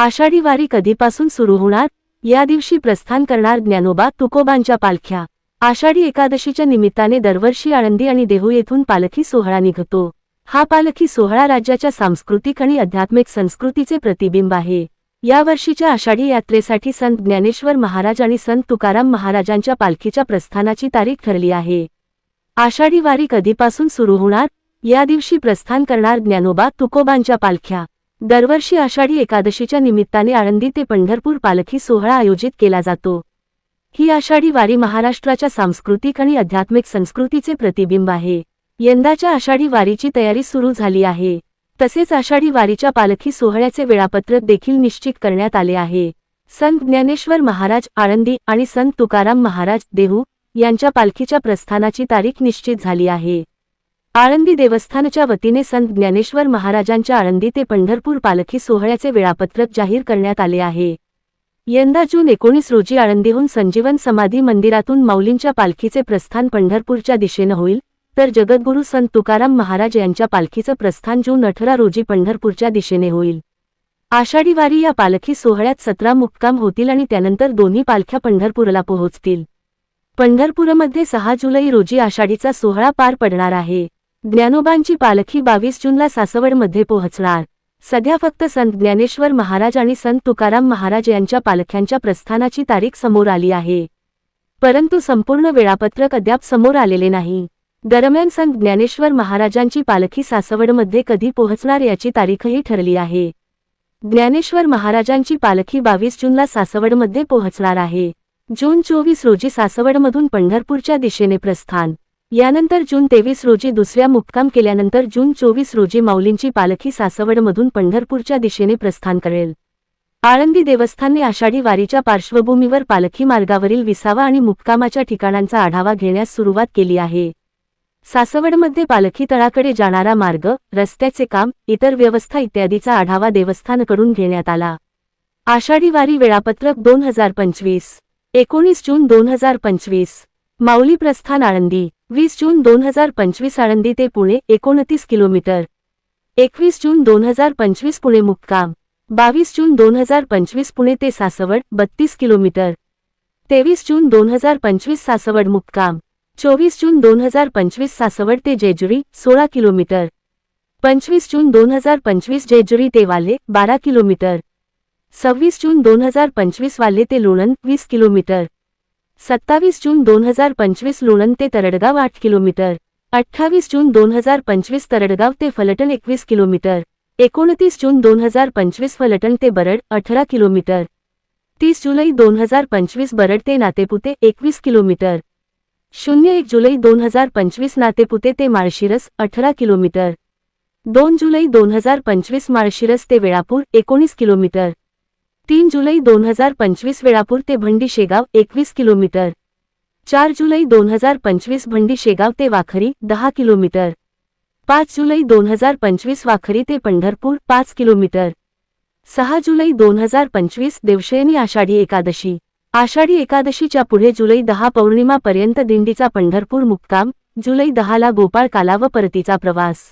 आषाढी वारी कधीपासून सुरू होणार? या दिवशी प्रस्थान करणार ज्ञानोबा तुकोबांच्या पालख्या. आषाढी एकादशीच्या निमित्ताने दरवर्षी आळंदी आणि देहू येथून पालखी सोहळा निघतो. हा पालखी सोहळा राज्याच्या सांस्कृतिक आणि आध्यात्मिक संस्कृतीचे प्रतिबिंब आहे. या वर्षीच्या आषाढी यात्रेसाठी संत ज्ञानेश्वर महाराज आणि संत तुकाराम महाराजांच्या पालखीच्या प्रस्थानाची तारीख ठरली आहे. आषाढी वारी कधीपासून सुरू होणार? या दिवशी प्रस्थान करणार ज्ञानोबा तुकोबांच्या पालख्या. दरवर्षी आषाढी एकादशीच्या निमित्ताने आळंदी ते पंढरपूर पालखी सोहळा आयोजित केला जातो. ही आषाढी वारी महाराष्ट्राच्या सांस्कृतिक आणि आध्यात्मिक संस्कृतीचे प्रतिबिंब आहे. यंदाच्या आषाढी वारीची तयारी सुरू झाली आहे. तसेच आषाढी वारीच्या पालखी सोहळ्याचे वेळापत्रक देखील निश्चित करण्यात आले आहे. संत ज्ञानेश्वर महाराज आळंदी आणि संत तुकाराम महाराज देहू यांच्या पालखीच्या प्रस्थानाची तारीख निश्चित झाली आहे. आळंदी देवस्थानच्या वतीने संत ज्ञानेश्वर महाराजांच्या आळंदी ते पंढरपूर पालखी सोहळ्याचे वेळापत्रक जाहीर करण्यात आले आहे. यंदा जून एकोणीस रोजी आळंदीहून संजीवन समाधी मंदिरातून माऊलींच्या पालखीचे प्रस्थान पंढरपूरच्या दिशेनं होईल तर जगद्गुरू संत तुकाराम महाराज यांच्या पालखीचं प्रस्थान जून अठरा रोजी पंढरपूरच्या दिशेने होईल. आषाढी वारी या पालखी सोहळ्यात सतरा मुक्काम होतील आणि त्यानंतर दोन्ही पालख्या पंढरपूरला पोहोचतील. पंढरपूरमध्ये सहा जुलै रोजी आषाढीचा सोहळा पार पडणार आहे. ज्ञानोबांची पालखी बावीस जूनला सासवडमध्ये पोहोचणार. सध्या फक्त संत ज्ञानेश्वर महाराज आणि संत तुकाराम महाराज यांच्या पालख्यांच्या प्रस्थानाची तारीख समोर आली आहे. परंतु संपूर्ण वेळापत्रक अद्याप समोर आलेले नाही. दरम्यान संत ज्ञानेश्वर महाराजांची पालखी सासवडमध्ये कधी पोहोचणार याची तारीखही ठरली आहे. ज्ञानेश्वर महाराजांची पालखी बावीस जूनला सासवडमध्ये पोहोचणार आहे. जून चोवीस रोजी सासवडमधून पंढरपूरच्या दिशेने प्रस्थान यानंतर जून तेवीस रोजी दुसऱ्या मुक्काम केल्यानंतर जून चोवीस रोजी माऊलींची पालखी सासवडमधून पंढरपूरच्या दिशेने प्रस्थान करेल. आळंदी देवस्थानने आषाढी वारीच्या पार्श्वभूमीवर पालखी मार्गावरील विसावा आणि मुक्कामाच्या ठिकाणांचा आढावा घेण्यास सुरुवात केली आहे. सासवडमध्ये पालखी तळाकडे जाणारा मार्ग रस्त्याचे काम इतर व्यवस्था इत्यादीचा आढावा देवस्थानकडून घेण्यात आला. आषाढी वारी वेळापत्रक दोन हजार पंचवीस. एकोणीस जून दोन हजार पंचवीस. माऊली प्रस्थान आळंदी. वीस जून दोन हजार पंचवीस आळंदी ते पुणे एकोणतीस किलोमीटर. एकवीस जून दोन हजार पंचवीस पुणे मुक्काम. बावीस जून दोन हजार पंचवीस पुणे ते सासवड बत्तीस किलोमीटर. तेवीस जून दोन हजार पंचवीस सासवड मुक्काम. चोवीस जून दोन हजार पंचवीस सासवड ते जेजुरी सोळा किलोमीटर. पंचवीस जून दोन हजार पंचवीस जेजुरी ते वाले बारा किलोमीटर. सव्वीस जून दोन हजार पंचवीस वाले ते लोणंद वीस किलोमीटर. सत्तावीस जून दोन हजार पंचवीस लोणंद ते तरडगाव आठ किलोमीटर. अठ्ठावीस जून दोन हजार पंचवीस तरडगाव ते फलटण एकवीस किलोमीटर. एकोणतीस जून दोन हजार पंचवीस फलटण ते बरड अठरा किलोमीटर. तीस जुलै दोन हजार पंचवीस बरड ते नातेपुते एकवीस किलोमीटर. शून्य एक जुलै दोन हजार पंचवीस नातेपुते ते माळशिरस अठरा किलोमीटर. दोन जुलै दोन हजार पंचवीस माळशिरस ते वेळापूर एकोणीस किलोमीटर. तीन जुलै दोन हजार पंचवीस वेळापूर ते भंडी शेगाव एकवीस किलोमीटर. चार जुलै दोन हजार पंचवीस भंडी शेगाव ते वाखरी दहा किलोमीटर. पाच जुलै दोन हजार पंचवीस वाखरी ते पंढरपूर पाच किलोमीटर. सहा जुलै दोन हजार पंचवीस देवशयनी आषाढी एकादशी. आषाढी एकादशीच्या पुढे जुलै दहा पौर्णिमापर्यंत दिंडीचा पंढरपूर मुक्काम जुलै दहाला गोपाळ काला व परतीचा प्रवास.